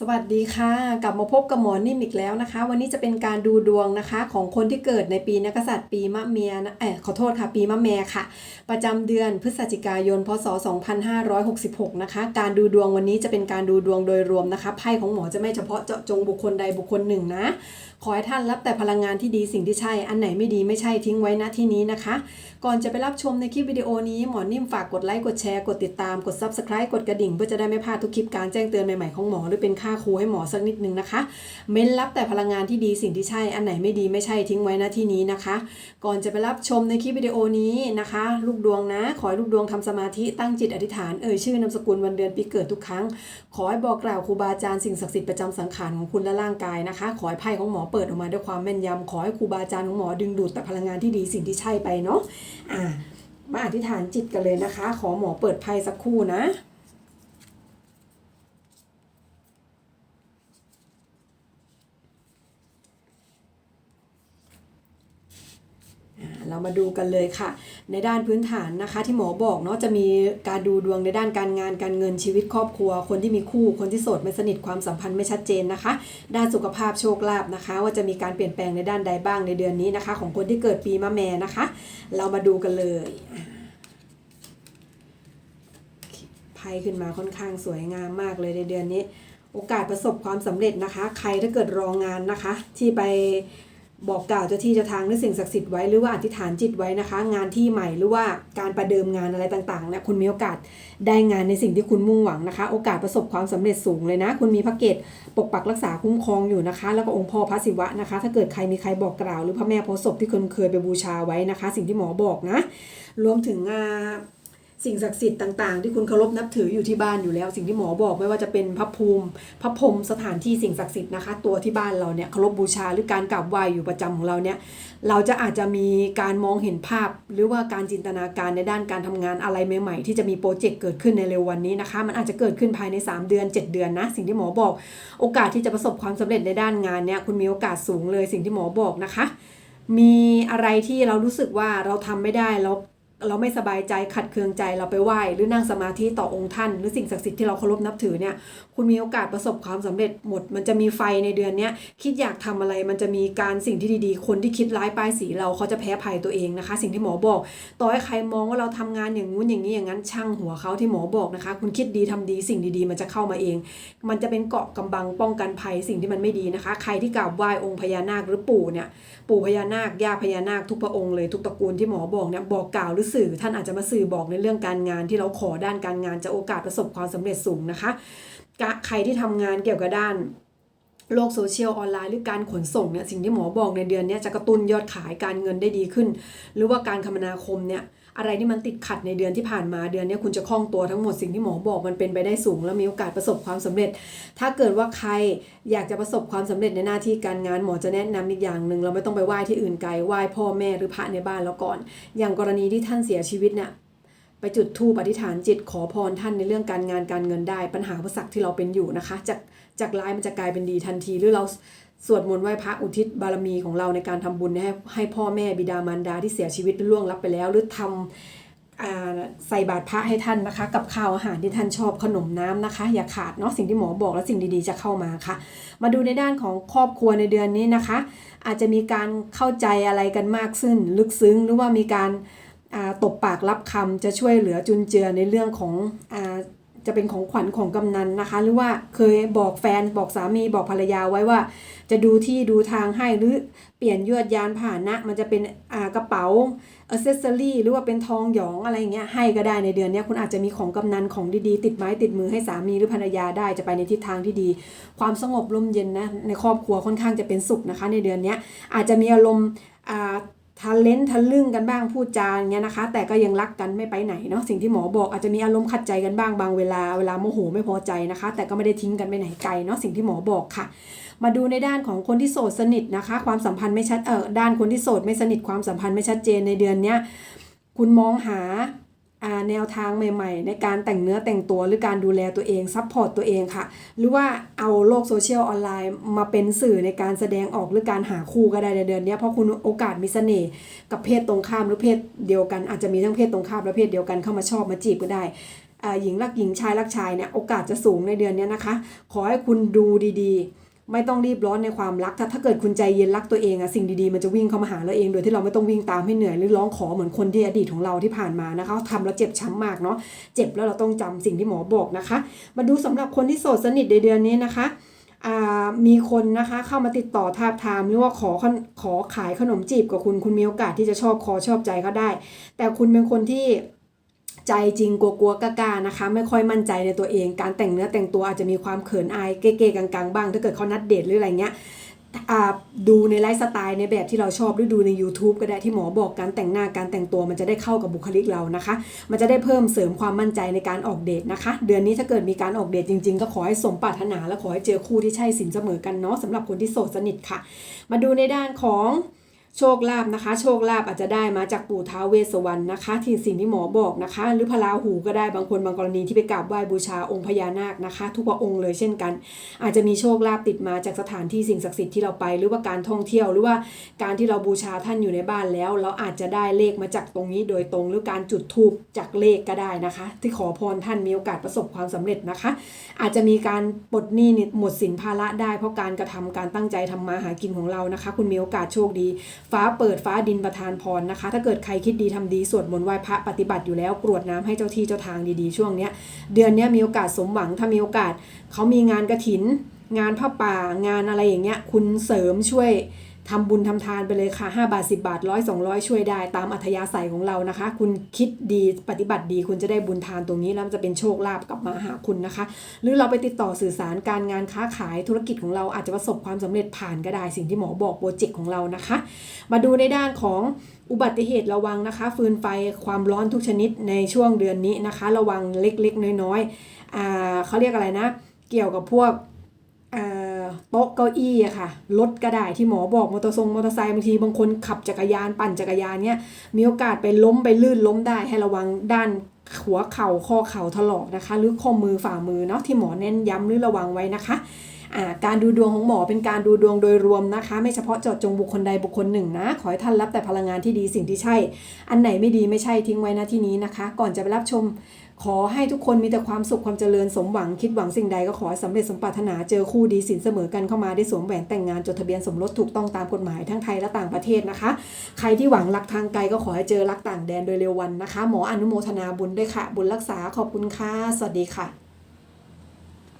สวัสดีค่ะ กลับมาพบกับหมอนิ่มอีกแล้วนะคะ วันนี้จะเป็นการดูดวงนะคะ ของคนที่เกิดในปีนักษัตริย์ปีมะเมียนะเออขอโทษค่ะ ปีมะแมค่ะ ประจำเดือนพฤศจิกายน พศ 2566 นะคะ การดูดวงวันนี้จะเป็นการดูดวงโดยรวมนะคะไพ่ของหมอจะไม่เฉพาะเจาะจงบุคคลใดบุคคลหนึ่งนะ ขอให้ท่านรับแต่พลังงานที่ดีสิ่งที่ใช่ อันไหนไม่ดีไม่ใช่ทิ้งไว้ณที่นี้นะคะ ก่อนจะไปรับชมในคลิปวิดีโอนี้หมอนิ่มฝากกดไลค์กดแชร์กดติดตามกด Subscribe กดกระดิ่งเพื่อจะได้ไม่พลาดทุกคลิปการแจ้งเตือนใหม่ๆของหมอหรือเป็นค่าครูให้หมอสักนิดนึงนะคะ เม้นรับแต่พลังงานที่ดีสิ่งที่ใช่อันไหนไม่ดีไม่ใช่ทิ้งไว้ณที่นี้นะคะ ก่อนจะไปรับชมในคลิปวิดีโอนี้นะคะ ลูกดวงนะ ขอให้ลูกดวงทำสมาธิตั้งจิตอธิษฐานเอ่ยชื่อนามสกุลวันเดือนปีเกิดทุกครั้ง ขอให้บอกกล่าวครูบาอาจารย์สิ่งศักดิ์สิทธิ์ประจำสังขารของคุณและร่างกายนะคะ ขอให้ไพ่ของหมอเปิดออกมาด้วยความแม่นยำขอให้ครูบาอาจารย์ของหมอดึงดูดแต่พลังงานที่ดีสิ่งที่ใช่ไปเนาะอ่ามาอธิษฐานจิตกันเลยนะคะ ขอหมอเปิดไพ่สักครู่นะ เรามาดูกันเลยค่ะ ในด้านพื้นฐานนะคะ ที่หมอบอกเนาะจะมีการดูดวงในด้านการงานการเงินชีวิตครอบครัว คนที่มีคู่คนที่โสดไม่สนิทความสัมพันธ์ไม่ชัดเจนนะคะ ด้านสุขภาพโชคลาภนะคะ ว่าจะมีการเปลี่ยนแปลงในด้านใดบ้างในเดือนนี้นะคะ ของคนที่เกิดปีมะแม่นะคะ เรามาดูกันเลยไพ่ขึ้นมาค่อนข้างสวยงามมากเลยในเดือนนี้ โอกาสประสบความสำเร็จนะคะ ใครถ้าเกิดรองงานนะคะ ที่ไป บอกกล่าวเจ้าที่เจ้าทางหรือสิ่งศักดิ์สิทธิ์ไว้หรือว่าอธิษฐานจิตไว้นะคะ งานที่ใหม่หรือว่าการประเดิมงานอะไรต่างๆเนี่ยคุณมีโอกาสได้งานในสิ่งที่คุณมุ่งหวังนะคะ โอกาสประสบความสำเร็จสูงเลยนะ คุณมีพระเกตปกปักรักษาคุ้มครองอยู่นะคะ แล้วก็องค์พ่อพระศิวะนะคะ ถ้าเกิดใครมีใครบอกกล่าว หรือพระแม่โพศพที่คุณเคยไปบูชาไว้นะคะ สิ่งที่หมอบอกนะ รวมถึงอ่า สิ่งศักดิ์สิทธิ์ต่างๆ ที่คุณเคารพนับถืออยู่ที่บ้านอยู่แล้ว สิ่งที่หมอบอกไม่ว่าจะเป็นพระภูมิพระพรมสถานที่สิ่งศักดิ์สิทธิ์นะคะ ตัวที่บ้านเราเนี่ยเคารพบูชาหรือการกราบไหว้อยู่ประจำของเราเนี่ยเราจะอาจจะมีการมองเห็นภาพ หรือว่าการจินตนาการในด้านการทำงานอะไรใหม่ๆ ที่จะมีโปรเจกต์เกิดขึ้นในเร็ววันนี้นะคะ มันอาจจะเกิดขึ้นภายใน 3 เดือน 7 เดือนนะ สิ่งที่หมอบอก โอกาสที่จะประสบความสำเร็จในด้านงานเนี่ยคุณมีโอกาสสูงเลยสิ่งที่หมอบอกนะคะมีอะไรที่เรารู้สึกว่าเราทำไม่ได้ เรา เราไม่สบายใจขัดเคืองใจเราไปไหว้หรือนั่งสมาธิต่อองค์ท่าน หรือสิ่งศักดิ์สิทธิ์ที่เราเคารพนับถือเนี่ยคุณมีโอกาสประสบความสำเร็จหมด มันจะมีไฟในเดือนเนี้ยคิดอยากทำอะไรมันจะมีการสิ่งที่ดีๆ คนที่คิดร้ายป้ายสีเราเขาจะแพ้ภัยตัวเองนะคะ สิ่งที่หมอบอก ต่อให้ใครมองว่าเราทำงานอย่างงู้นอย่างนี้อย่างนั้นช่างหัวเขาที่หมอบอกนะคะ คุณคิดดีทำดีสิ่งดีๆ มันจะเข้ามาเอง มันจะเป็นเกาะกำบังป้องกันภัยสิ่งที่มันไม่ดีนะคะ ใครที่กราบไหว้องค์พญานาคหรือปู่เนี่ยปู่พญานาคย่าพญานาคทุกพระองค์เลยทุกตระกูลที่หมอบอกเนี่ยบอกกล่าวหรือสื่อท่านอาจจะมาสื่อบอกในเรื่องการงานที่เราขอด้านการงานจะโอกาสประสบความสำเร็จสูงนะคะ ใครที่ทำงานเกี่ยวกับด้านโลกโซเชียลออนไลน์หรือการขนส่งเนี่ยสิ่งที่หมอบอกในเดือนนี้จะกระตุ้นยอดขายการเงินได้ดีขึ้น หรือว่าการคมนาคมเนี่ย อะไรที่มันติดขัดในเดือนที่ผ่านมาเดือนนี้คุณจะคล่องตัวทั้งหมดสิ่งที่หมอบอกมันเป็นไปได้สูง แล้วมีโอกาสประสบความสำเร็จ ถ้าเกิดว่าใครอยากจะประสบความสำเร็จในหน้าที่การงานหมอจะแนะนำอีกอย่างหนึ่งเราไม่ต้องไปไหว้ที่อื่นไกลไหว้พ่อแม่หรือพระในบ้านแล้วก่อน อย่างกรณีที่ท่านเสียชีวิตเนี่ยไปจุดธูปอธิษฐานจิตขอพรท่านในเรื่องการงานการเงินได้ ปัญหาอุปสรรคที่เราเป็นอยู่นะคะ จากจากร้ายมันจะกลายเป็นดีทันทีหรือเรา สวดมนต์ไหว้พระอุทิศบารมีของเราในการทำบุญให้ให้พ่อแม่บิดามารดาที่เสียชีวิตล่วงลับไปแล้ว หรือทำอ่าใส่บาตรพระให้ท่านนะคะ กับข้าวอาหารที่ท่านชอบขนมน้ำนะคะ อย่าขาดเนาะสิ่งที่หมอบอกแล้วสิ่งดีๆจะเข้ามาค่ะ มาดูในด้านของครอบครัวในเดือนนี้นะคะ อาจจะมีการเข้าใจอะไรกันมากขึ้น ลึกซึ้งหรือว่ามีการตบปากรับคำจะช่วยเหลือจุนเจือในเรื่องของอ่า จะเป็นของขวัญของกำนันนะคะ หรือว่าเคยบอกแฟนบอกสามีบอกภรรยาไว้ว่า จะดูที่ดูทางให้หรือเปลี่ยนยวดยานผ่าหนะ มันจะเป็นกระเป๋าอ c เซสซอรี่หรือว่าเป็นทองหยองอะไรเงี้ยให้ก็ได้ในเดือนนี้คุณอาจจะมีของกำนันของดีๆ ติดไม้ติดมือให้สามีหรือภรรยาได้จะไปในทิศทางที่ดี ความสงบร่มเย็นนะในครอบครัวค่อนข้างจะเป็นสุขนะคะ ในเดือนนี้อาจจะมีอารมณ์อ่า ทะเลนทะลึ่งกันบ้างพูดจาอย่างเงี้ยนะคะ แต่ก็ยังรักกันไม่ไปไหนเนาะสิ่งที่หมอบอกอาจจะมีอารมณ์ขัดใจกันบ้างบางเวลาเวลาโมโหไม่พอใจนะคะ แต่ก็ไม่ได้ทิ้งกันไปไหนไกลเนาะสิ่งที่หมอบอกค่ะ มาดูในด้านของคนที่โสดสนิทนะคะ ความสัมพันธ์ไม่ชัดเออด้านคนที่โสดไม่สนิทความสัมพันธ์ไม่ชัดเจนในเดือนเนี้ยคุณมองหาอ่า แนวทางใหม่ ๆ ในการแต่งเนื้อแต่งตัวหรือการดูแลตัวเองซัพพอร์ตตัวเองค่ะ หรือว่าเอาโลกโซเชียลออนไลน์มาเป็นสื่อในการแสดงออกหรือการหาคู่ก็ได้ในเดือนนี้เพราะคุณโอกาสมีเสน่ห์กับเพศตรงข้ามหรือเพศเดียวกันอาจจะมีทั้งเพศตรงข้ามและเพศเดียวกันเข้ามาชอบมาจีบก็ได้อ่าหญิงรักหญิงชายรักชายเนี่ยโอกาสจะสูงในเดือนนี้นะคะ ขอให้คุณดูดีๆ ไม่ต้องรีบร้อนในความรัก ถ้าถ้าเกิดคุณใจเย็นรักตัวเองอะสิ่งดีๆมันจะวิ่งเข้ามาหาเราเองโดยที่เราไม่ต้องวิ่งตามให้เหนื่อยหรือร้องขอเหมือนคนที่อดีตของเราที่ผ่านมานะคะทำแล้วเจ็บช้ำมากเนาะเจ็บแล้วเราต้องจำสิ่งที่หมอบอกนะคะ มาดูสำหรับคนที่โสดสนิทในเดือนนี้นะคะอ่ามีคนนะคะเข้ามาติดต่อทาบทามหรือว่าขอขนขอขายขนมจีบกับคุณคุณมีโอกาสที่จะชอบคอชอบใจเขาได้ แต่คุณเป็นคนที่ ใจจริงกลัวๆกล้าๆนะคะ ไม่ค่อยมั่นใจในตัวเอง การแต่งเนื้อแต่งตัวอาจจะมีความเขินอายเก๊ๆกังๆบ้าง ถ้าเกิดเขานัดเดทหรืออะไรเงี้ยดูในไลฟ์สไตล์ในแบบที่เราชอบหรือดูใน YouTube ก็ได้ที่หมอบอกการแต่งหน้าการแต่งตัวมันจะได้เข้ากับบุคลิกเรานะคะ มันจะได้เพิ่มเสริมความมั่นใจในการออกเดทนะคะ เดือนนี้ถ้าเกิดมีการออกเดทจริงๆ ก็ขอให้สมปรารถนาและขอให้เจอคู่ที่ใช่สินเสมอกันเนาะสำหรับคนที่โสดสนิทค่ะ มาดูในด้านของ โชคลาภนะคะ โชคลาภอาจจะได้มาจากปู่ท้าวเวสสวรรณนะคะ ที่สิ่งที่หมอบอกนะคะ หรือพระราหูก็ได้บางคนบางกรณีที่ไปกราบไหว้บูชาองค์พญานาคนะคะ ทุกพระองค์เลยเช่นกัน อาจจะมีโชคลาภติดมาจากสถานที่สิ่งศักดิ์สิทธิ์ที่เราไป หรือว่าการท่องเที่ยวหรือว่าการที่เราบูชาท่านอยู่ในบ้านแล้ว เราอาจจะได้เลขมาจากตรงนี้โดยตรง หรือการจุดธูปจากเลขก็ได้นะคะ ที่ขอพรท่านมีโอกาสประสบความสำเร็จนะคะ อาจจะมีการปลดหนี้หมดสินภาระได้เพราะการกระทำการตั้งใจทำมาหากินของเรานะคะ คุณมีโอกาสโชคดีฟ้าเปิดฟ้าดินประทานพรนะคะ ถ้าเกิดใครคิดดีทำดีสวดมนต์ไหว้พระปฏิบัติอยู่แล้วกรวดน้ำให้เจ้าที่เจ้าทางดีๆช่วงเนี้ยเดือนเนี้ยมีโอกาสสมหวังถ้ามีโอกาสเขามีงานกระถิน งานผ้าป่างานอะไรอย่างเงี้ยคุณเสริมช่วย ทำบุญทำทานไปเลยค่ะ 5 บาท 10 บาทร้อยสองช่วยได้ ตามอัธยาศัยของเรานะคะ คุณคิดดีปฏิบัติดี คุณจะได้บุญทานตรงนี้แล้วจะเป็นโชคลาภกลับมาหาคุณนะคะ หรือเราไปติดต่อสื่อสารการงานค้าขายธุรกิจของเราอาจจะประสบความสำเร็จผ่านก็ได้สิ่งที่หมอบอกโปรเจกต์ของเรานะคะ มาดูในด้านของอุบัติเหตุระวังนะคะ ฟืนไฟความร้อนทุกชนิดในช่วงเดือนนี้นะคะ ระวังเล็กๆ น้อยๆอ่าเขาเรียกอะไรนะ เกี่ยวกับพวก โต๊ะเก้าอี้อะค่ะรถก็ได้ที่หมอบอกมอเตอร์ทรงมอเตอร์ไซค์บางทีบางคนขับจักรยานปั่นจักรยานเนี้ยมีโอกาสไปล้มไปลื่นล้มได้ให้ระวังด้านหัวเข่าข้อเข่าถลอกนะคะ หรือข้อมือฝ่ามือเนาะที่หมอเน้นย้ำหรือระวังไว้นะคะอ่าการดูดวงของหมอเป็นการดูดวงโดยรวมนะคะ ไม่เฉพาะเจาะจงบุคคลใดบุคคลหนึ่งนะ ขอให้ท่านรับแต่พลังงานที่ดีสิ่งที่ใช่ อันไหนไม่ดีไม่ใช่ทิ้งไว้นะที่นี้นะคะ ก่อนจะไปรับชม ขอให้ทุกคนมีแต่ความสุขความเจริญสมหวังคิดหวังสิ่งใดก็ขอให้สำเร็จสมปรารถนาเจอคู่ดีสินเสมอกันเข้ามาได้สวมแหวนแต่งงานจดทะเบียนสมรสถูกต้องตามกฎหมายทั้งไทยและต่างประเทศนะคะ ใครที่หวังรักทางไกลก็ขอให้เจอรักต่างแดนโดยเร็ววันนะคะ หมออนุโมทนาบุญด้วยค่ะ บุญรักษาขอบคุณค่ะสวัสดีค่ะ